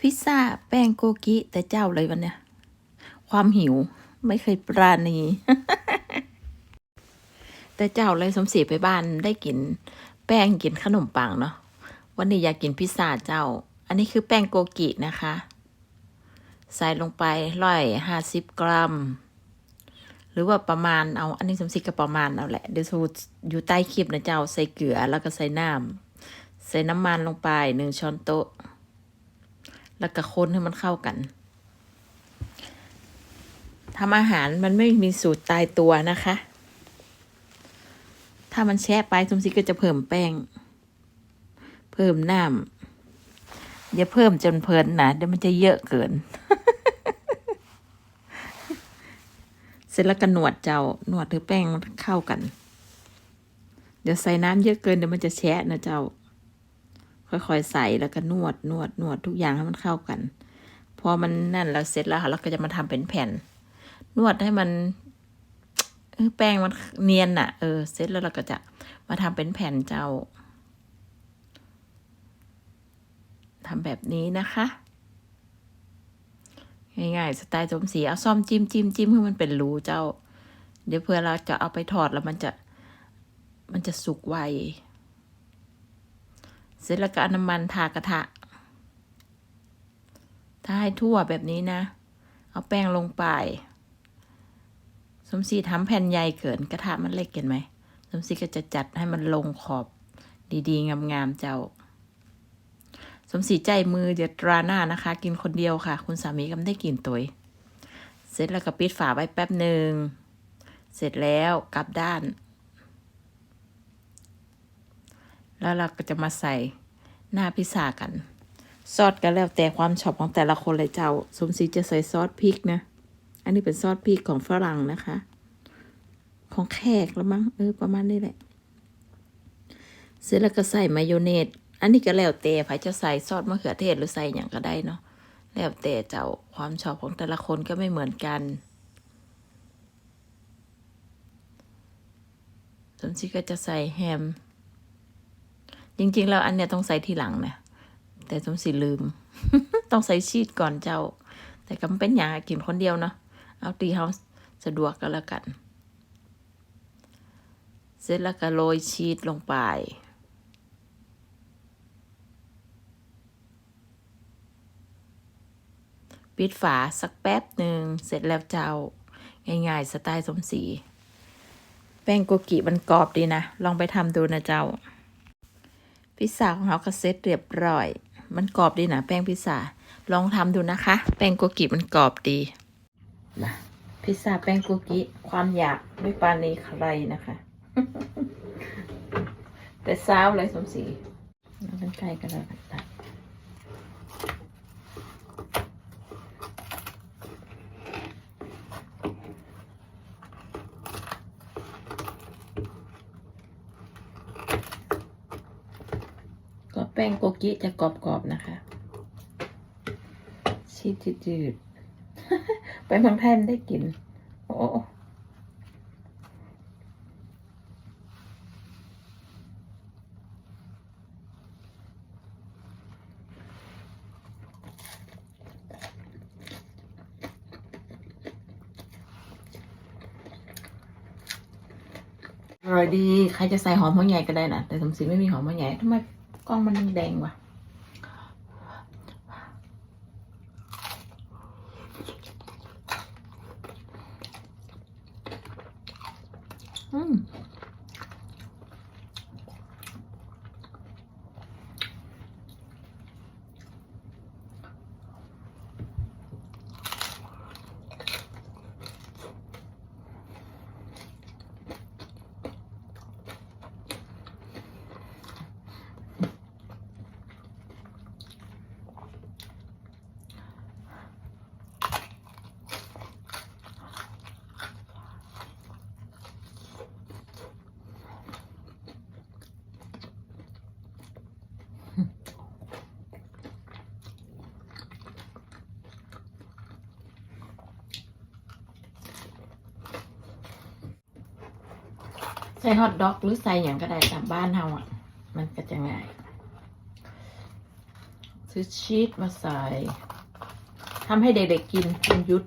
พิซซ่าแป้งโกกิแต่เจ้าเลยวันเนี้ยความหิวไม่เคยปราณี แต่เจ้าเลยสมศรีไปบ้านได้กิน แป้งกินขนมปังเนาะวันนี้อยากกินพิซซ่าเจ้า อันนี้คือแป้งโกกินะคะ ใส่ลงไปร้อยห้าสิบกรัม หรือว่าประมาณเอา อันนี้สมศรีก็ประมาณเอาแหละเดี๋ยวสูตรอยู่ใต้คลิปนะเจ้าใส่เกลือแล้วก็ใส่น้ำใส่น้ำมันลงไปหนึ่งช้อนโต๊ะ แล้วก็คนให้มันเข้ากันทำอาหารมันไม่มีสูตรตายตัวนะคะ ถ้ามันแช่ไปสมศรีก็จะเพิ่มแป้ง เพิ่มน้ำอย่าเพิ่มจนเพลินนะเดี๋ยวมันจะเยอะเกิน เสร็จแล้วก็หนวดเจ้าหนวดหรือแป้งมันเข้ากัน เดี๋ยวใส่น้ำเยอะเกินเดี๋ยวมันจะแฉะนะเจ้า ค่อยๆใส่แล้วก็นวดนวดนวดทุกอย่างให้มันเข้ากัน พอมันนั่นแล้วเสร็จแล้วค่ะเราก็จะมาทำเป็นแผ่น นวดให้มันแป้งมันเนียนน่ะ เออ เสร็จแล้วเราก็จะมาทำเป็นแผ่นเจ้าทำแบบนี้นะคะง่ายๆสไตล์สมศรีเอาซ่อมจิ้มจิ้มจิ้มให้มันเป็นรูเจ้า เดี๋ยวเพื่อเราจะเอาไปทอดแล้วมันจะ มันจะสุกไว เสร็จแล้วก็น้ำมันทากระทะถ้าให้ทั่วแบบนี้นะ เอาแป้งลงไป สมศรีทำแผ่นใหญ่เกินกระทะมันเล็กเห็นไหม สมศรีก็จะจัดให้มันลงขอบดีๆ งามๆ เจ้า สมศรีใจมือเดี๋ยวตราหน้านะคะ กินคนเดียวค่ะ คุณสามีก็ไม่ได้กินตัวเสร็จแล้วก็ปิดฝาไว้แป๊บหนึ่ง เสร็จแล้วกลับด้าน แล้วเราก็จะมาใส่หน้าพิซซ่ากัน ซอสก็แล้วแต่ความชอบของแต่ละคนเลยเจ้า สมศรีจะใส่ซอสพริกนะ อันนี้เป็นซอสพริกของฝรั่งนะคะ ของแขกแล้วมั้งเออประมาณนี้แหละ เสร็จแล้วก็ใส่มายองเนส อันนี้ก็แล้วแต่ใครจะใส่ซอสมะเขือเทศหรือใส่อย่างก็ได้เนาะ แล้วแต่เจ้าความชอบของแต่ละคนก็ไม่เหมือนกันสมศรีก็จะใส่แฮม จริง ๆ แล้วอันเนี้ยต้องใส่ทีหลังนะแต่สมศรีลืม ต้องใส่ชีสก่อนเจ้า แต่ก็เป็นอย่างกินคนเดียวเนาะเอาตีเฮาสะดวกก็แล้วกัน เสร็จแล้วก็โรยชีสลงไปปิดฝาสักแป๊บหนึ่งเสร็จแล้วเจ้า ง่ายๆ สไตล์สมศรีแป้งโกกิมันกรอบดีนะ ลองไปทำดูนะเจ้า พิซซ่าของเราก็เสร็จเรียบร้อย มันกรอบดีนะแป้งพิซซ่า ลองทำดูนะคะ แป้งโกกิมันกรอบดีนะพิซซ่าแป้งโกกิความอยากไม่ปานนี้ใครนะคะ แต่เช้าเลยสมศรีเราเป็นใครกันแล้วกันตัดก็ แป้งโกกิจะกรอบๆนะคะชีสจืดๆไปเมืองไทยมันได้กิน โอ้อร่อยดี ใครจะใส่หอมหัวใหญ่ก็ได้นะ แต่สมศรีไม่มีหอมหัวใหญ่ทำไม กล้องมันแดงว่ะอืม ใส่ฮอทดอก หรือใส่อย่างก็ได้ตามบ้านเฮาอะ มันก็จะง่าย ซื้อชีสมาใส่ทำให้เด็กๆกินเป็นยุทธ